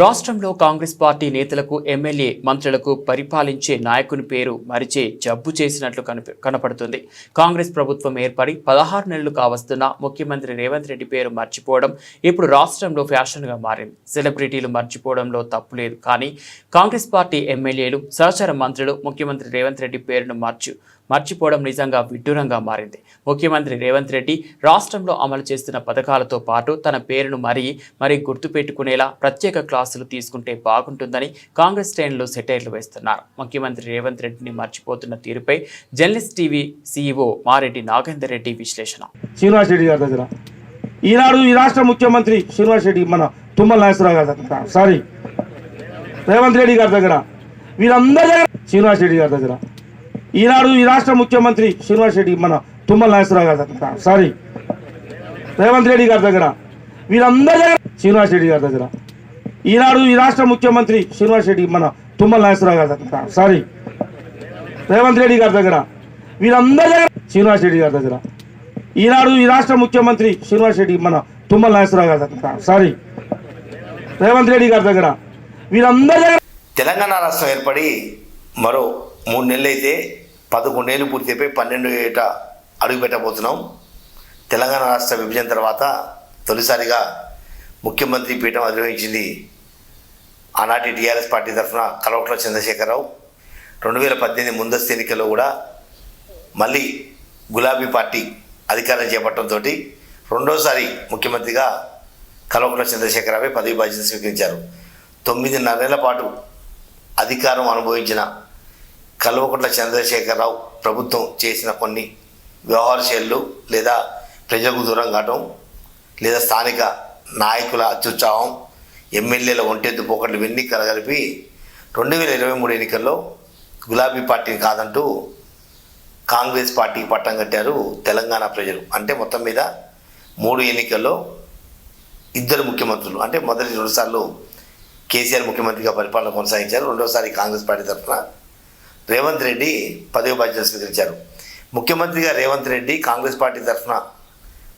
రాష్ట్రంలో కాంగ్రెస్ పార్టీ నేతలకు ఎమ్మెల్యే మంత్రులకు పరిపాలించే నాయకుని పేరు మరిచే జబ్బు చేసినట్లు కనపడుతుంది. కాంగ్రెస్ ప్రభుత్వం ఏర్పడి పదహారు నెలలు కావస్తున్న ముఖ్యమంత్రి రేవంత్ రెడ్డి పేరు మర్చిపోవడం ఇప్పుడు రాష్ట్రంలో ఫ్యాషన్గా మారింది. సెలబ్రిటీలు మర్చిపోవడంలో తప్పు లేదు. కానీ కాంగ్రెస్ పార్టీ ఎమ్మెల్యేలు సహచర మంత్రులు ముఖ్యమంత్రి రేవంత్ రెడ్డి పేరును మర్చి మర్చిపోవడం నిజంగా విడ్డూరంగా మారింది. ముఖ్యమంత్రి రేవంత్ రెడ్డి రాష్ట్రంలో అమలు చేస్తున్న పథకాలతో పాటు తన పేరును మరీ మరీ గుర్తుపెట్టుకునేలా ప్రత్యేక క్లాసులు తీసుకుంటే బాగుంటుందని కాంగ్రెస్ శ్రేణులు సెటైర్లు వేస్తున్నారు. ముఖ్యమంత్రి రేవంత్ రెడ్డిని మర్చిపోతున్న తీరుపై journalist TV CEO Mareddy Nagender Reddy విశ్లేషణ. శ్రీనివాస్ రెడ్డి గారి దగ్గర. ఈనాడు ఈ రాష్ట్ర ముఖ్యమంత్రి శ్రీనివాస్ రెడ్డి మన తుమ్మల నాగేశ్వరరావు గారి దగ్గర. సారీ రేవంత్ రెడ్డి గారి దగ్గర. వీరందరి దగ్గర శ్రీనివాస్ రెడ్డి గారి దగ్గర. ఈనాడు ఈ రాష్ట్ర ముఖ్యమంత్రి శ్రీనివాస్ రెడ్డి మన తుమ్మల నాగేశ్వరరావు గారి దగ్గర. సారీ. రేవంత్ రెడ్డి గారి దగ్గర. వీరందరి దగ్గర శ్రీనివాస్ రెడ్డి గారి దగ్గర. ఈనాడు ఈ రాష్ట్ర ముఖ్యమంత్రి శ్రీనివాస్ రెడ్డి మన తుమ్మల నాగేశ్వరరావు గారి దగ్గర. సారీ. రేవంత్ రెడ్డి గారి దగ్గర. వీరందరి దగ్గర శ్రీనివాస్ రెడ్డి గారి దగ్గర. ఈనాడు ఈ రాష్ట్ర ముఖ్యమంత్రి శ్రీనివాస్ రెడ్డి మన తుమ్మల నాగేశ్వరరావు గారి దగ్గర. సారీ. రేవంత్ రెడ్డి గారి దగ్గర. వీరందరి దగ్గర తెలంగాణ రాష్ట్రం ఏర్పడి మరో మూడు నెలలు అయితే పదకొండేళ్ళు పూర్తి పన్నెండు ఏట అడుగు పెట్టబోతున్నాం. తెలంగాణ రాష్ట్ర విభజన తర్వాత తొలిసారిగా ముఖ్యమంత్రి పీఠం అధిరోహించింది ఆనాటి టీఆర్ఎస్ పార్టీ తరఫున కలవట్ల చంద్రశేఖరరావు. రెండు వేల పద్దెనిమిది ముందస్తు ఎన్నికల్లో కూడా మళ్ళీ గులాబీ పార్టీ అధికారం చేపట్టడంతో రెండోసారి ముఖ్యమంత్రిగా కల్వకుంట్ల చంద్రశేఖరరావు పదవి బాధ్యత స్వీకరించారు. తొమ్మిదిన్నరేళ్ళ పాటు అధికారం అనుభవించిన కల్వకుంట్ల చంద్రశేఖరరావు ప్రభుత్వం చేసిన కొన్ని వ్యవహార శైలులు లేదా ప్రజలకు దూరం కావటం లేదా స్థానిక నాయకుల అత్యుత్సాహం ఎమ్మెల్యేల ఒంటెద్దు పోకట్లు విన్ని కలగలిపి రెండు వేల ఇరవై మూడు ఎన్నికల్లో గులాబీ పార్టీని కాదంటూ కాంగ్రెస్ పార్టీకి పట్టం కట్టారు తెలంగాణ ప్రజలు. అంటే మొత్తం మీద మూడు ఎన్నికల్లో ఇద్దరు ముఖ్యమంత్రులు అంటే మొదటి రెండుసార్లు కేసీఆర్ ముఖ్యమంత్రిగా పరిపాలన కొనసాగించారు రెండోసారి కాంగ్రెస్ పార్టీ తరఫున రేవంత్ రెడ్డి పదవి బాధ్యత స్వీకరించారు. ముఖ్యమంత్రిగా రేవంత్ రెడ్డి కాంగ్రెస్ పార్టీ తరఫున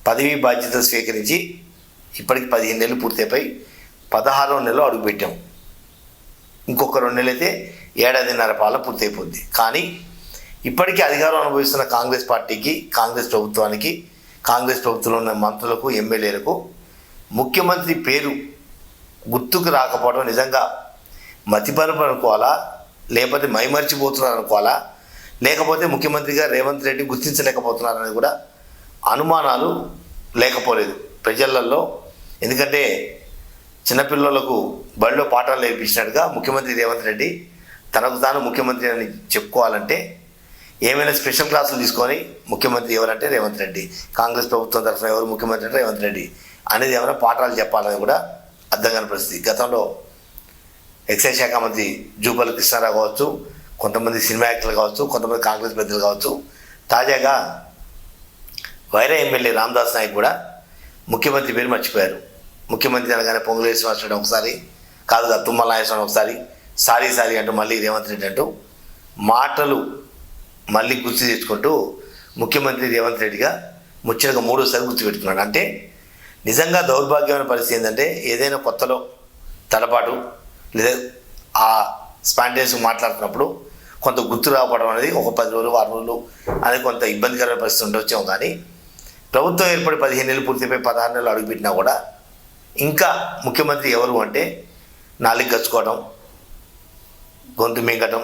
పదవి బాధ్యతలు స్వీకరించి ఇప్పటికి పదిహేను నెలలు పూర్తయిపోయి పదహారో నెలలో అడుగుపెట్టాం ఇంకొక రెండు నెలలు అయితే ఏడాదిన్నర పాల పూర్తయిపోద్ది. కానీ ఇప్పటికీ అధికారం అనుభవిస్తున్న కాంగ్రెస్ పార్టీకి కాంగ్రెస్ ప్రభుత్వానికి కాంగ్రెస్ ప్రభుత్వంలో ఉన్న మంత్రులకు ఎమ్మెల్యేలకు ముఖ్యమంత్రి పేరు గుర్తుకు రాకపోవడం నిజంగా మతిపరపు అనుకోవాలా? లేకపోతే మైమర్చిపోతున్నారు అనుకోవాలా? లేకపోతే ముఖ్యమంత్రిగా రేవంత్ రెడ్డి గుర్తించలేకపోతున్నారని కూడా అనుమానాలు లేకపోలేదు. ప్రజలలో ఎందుకంటే చిన్నపిల్లలకు బడిలో పాఠాలు నేర్పించినట్టుగా ముఖ్యమంత్రి రేవంత్ రెడ్డి తనకు తాను ముఖ్యమంత్రి అని చెప్పుకోవాలంటే ఏమైనా స్పెషల్ క్లాసులు తీసుకొని ముఖ్యమంత్రి ఎవరంటే రేవంత్ రెడ్డి. కాంగ్రెస్ ప్రభుత్వం తరఫున ఎవరు ముఖ్యమంత్రి అంటే రేవంత్ రెడ్డి. అనేది ఏమైనా పాఠాలు చెప్పాలని కూడా అర్థం కాని పరిస్థితి. గతంలో ఎక్సైజ్ శాఖ మంత్రి జూపల్లి కృష్ణారావు కావచ్చు కొంతమంది సినిమా యాక్టర్లు కావచ్చు కొంతమంది కాంగ్రెస్ పెద్దలు కావచ్చు. తాజాగా వైరా ఎమ్మెల్యే రామదాస్ నాయక్ కూడా ముఖ్యమంత్రి పేరు మర్చిపోయారు. ముఖ్యమంత్రి అనగానే పొంగులేశ్వర శ్రీనివాసరెడ్డి ఒకసారి కాదు తుమ్మల నాగేశ్వరం ఒకసారి సారీ సారీ అంటూ మళ్ళీ రేవంత్ రెడ్డి అంటూ మాటలు మళ్ళీ గుర్తు తెచ్చుకుంటూ ముఖ్యమంత్రి రేవంత్ రెడ్డిగా ముచ్చటగా మూడోసారి గుర్తుపెట్టుకున్నాడు అంటే నిజంగా దౌర్భాగ్యమైన పరిస్థితి ఏంటంటే ఏదైనా కొత్తలో తడపాటు లేదా ఆ స్పాండేస్ మాట్లాడుతున్నప్పుడు కొంత గుర్తు రాకపోవడం అనేది ఒక పది రోజులు వారం రోజులు అనేది కొంత ఇబ్బందికరమైన పరిస్థితి ఉండొచ్చాము కానీ ప్రభుత్వం ఏర్పడి పదిహేను నెలలు పూర్తిపోయి పదహారు నెలలు అడుగుపెట్టినా కూడా ఇంకా ముఖ్యమంత్రి ఎవరు అంటే నాలుగు గచ్చుకోవడం గొంతు మింగటం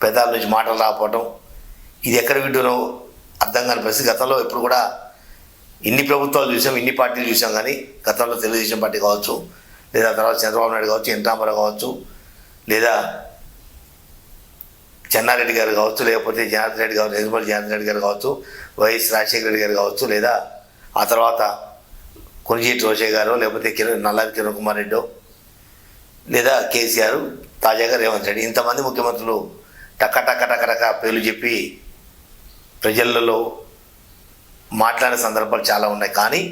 పెదాల నుంచి మాటలు రాకపోవడం ఇది ఎక్కడ వింటునో అర్థం కాని పరిస్థితి. గతంలో ఎప్పుడు కూడా ఇన్ని ప్రభుత్వాలు చూసాం ఇన్ని పార్టీలు చూసాం కానీ గతంలో తెలుగుదేశం పార్టీ కావచ్చు లేదా తర్వాత చంద్రబాబు నాయుడు కావచ్చు ఎన్ కావచ్చు లేదా చెన్నారెడ్డి గారు కావచ్చు లేకపోతే జనార్దన్ రెడ్డి కావచ్చు నిర్మల్ జనార్దన్ రెడ్డి గారు కావచ్చు వైఎస్ రాజశేఖర రెడ్డి గారు కావచ్చు లేదా ఆ తర్వాత కొనిజేటి రోషే గారు లేకపోతే కిరణ్ నల్లారి కిరణ్ కుమార్ రెడ్డి లేదా కేసీఆర్ తాజాగా రేవంత్ రెడ్డి. ఇంతమంది ముఖ్యమంత్రులు టక్క టక్క టక్క టక్క పేర్లు చెప్పి ప్రజలలో మాట్లాడే సందర్భాలు చాలా ఉన్నాయి. కానీ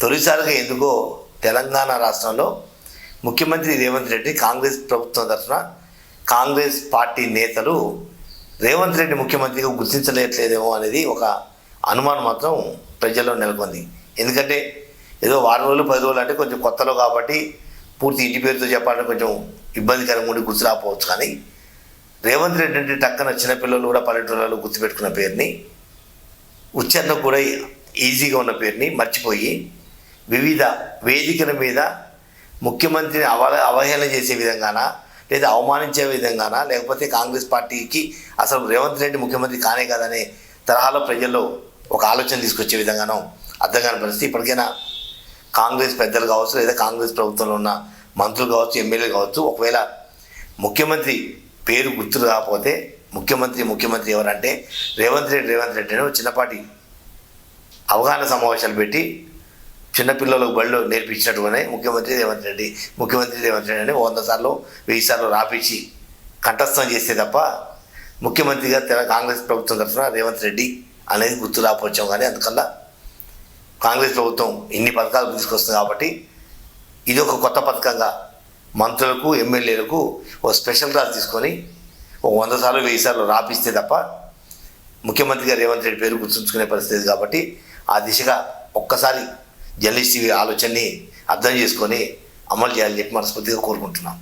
తొలిసారిగా ఎందుకో తెలంగాణ రాష్ట్రంలో ముఖ్యమంత్రి రేవంత్ రెడ్డి కాంగ్రెస్ ప్రభుత్వం తరఫున కాంగ్రెస్ పార్టీ నేతలు రేవంత్ రెడ్డి ముఖ్యమంత్రిగా గుర్తించలేట్లేదేమో అనేది ఒక అనుమానం మాత్రం ప్రజల్లో నెలకొంది. ఎందుకంటే ఏదో వారం రోజులు పది రోజులు అంటే కొంచెం కొత్తలో కాబట్టి పూర్తి ఇంటి పేరుతో చెప్పాలంటే కొంచెం ఇబ్బందికరంగా ఉండి గుర్తురాకపోవచ్చు. కానీ రేవంత్ రెడ్డి అంటే టక్కన చిన్నపిల్లలు కూడా పల్లెటూళ్ళలో గుర్తుపెట్టుకున్న పేరుని ఉచ్చారణ కూడా ఈజీగా ఉన్న పేరుని మర్చిపోయి వివిధ వేదికల మీద ముఖ్యమంత్రిని అవ అవహేళన చేసే విధంగాన? లేదా అవమానించే విధంగాన? లేకపోతే కాంగ్రెస్ పార్టీకి అసలు రేవంత్ రెడ్డి ముఖ్యమంత్రి కానే కాదనే తరహాలో ప్రజల్లో ఒక ఆలోచన తీసుకొచ్చే విధంగానో అర్థం కాని పరిస్థితి ఇప్పటికైనా కాంగ్రెస్ పెద్దలు కావచ్చు లేదా కాంగ్రెస్ ప్రభుత్వంలో ఉన్న మంత్రులు కావచ్చు ఎమ్మెల్యేలు కావచ్చు ఒకవేళ ముఖ్యమంత్రి పేరు గుర్తు రాకపోతే ముఖ్యమంత్రి ముఖ్యమంత్రి ఎవరంటే రేవంత్ రెడ్డి రేవంత్ రెడ్డి చిన్నపాటి అవగాహన సమావేశాలు పెట్టి చిన్నపిల్లలకు బళ్ళు నేర్పించినట్టుగానే ముఖ్యమంత్రి రేవంత్ రెడ్డి ముఖ్యమంత్రి రేవంత్ రెడ్డి అని వంద సార్లు వెయ్యి సార్లు రాపించి కంఠస్థం చేస్తే తప్ప ముఖ్యమంత్రిగా కాంగ్రెస్ ప్రభుత్వం తరఫున రేవంత్ రెడ్డి అనేది గుర్తు రాకపోవచ్చాం కానీ అందుకల్లా కాంగ్రెస్ ప్రభుత్వం ఇన్ని పథకాలు తీసుకొస్తుంది కాబట్టి ఇది ఒక కొత్త పథకంగా మంత్రులకు ఎమ్మెల్యేలకు ఓ స్పెషల్ క్లాస్ తీసుకొని ఓ వంద సార్లు వెయ్యి సార్లు రాపిస్తే తప్ప ముఖ్యమంత్రిగా రేవంత్ రెడ్డి పేరు గుర్తుంచుకునే పరిస్థితి కాబట్టి ఆ దిశగా ఒక్కసారి జర్నలిస్ట్ ఆలోచనని అర్థం చేసుకొని అమలు చేయాలని చెప్పి మనస్ఫూర్తిగా కోరుకుంటున్నాం.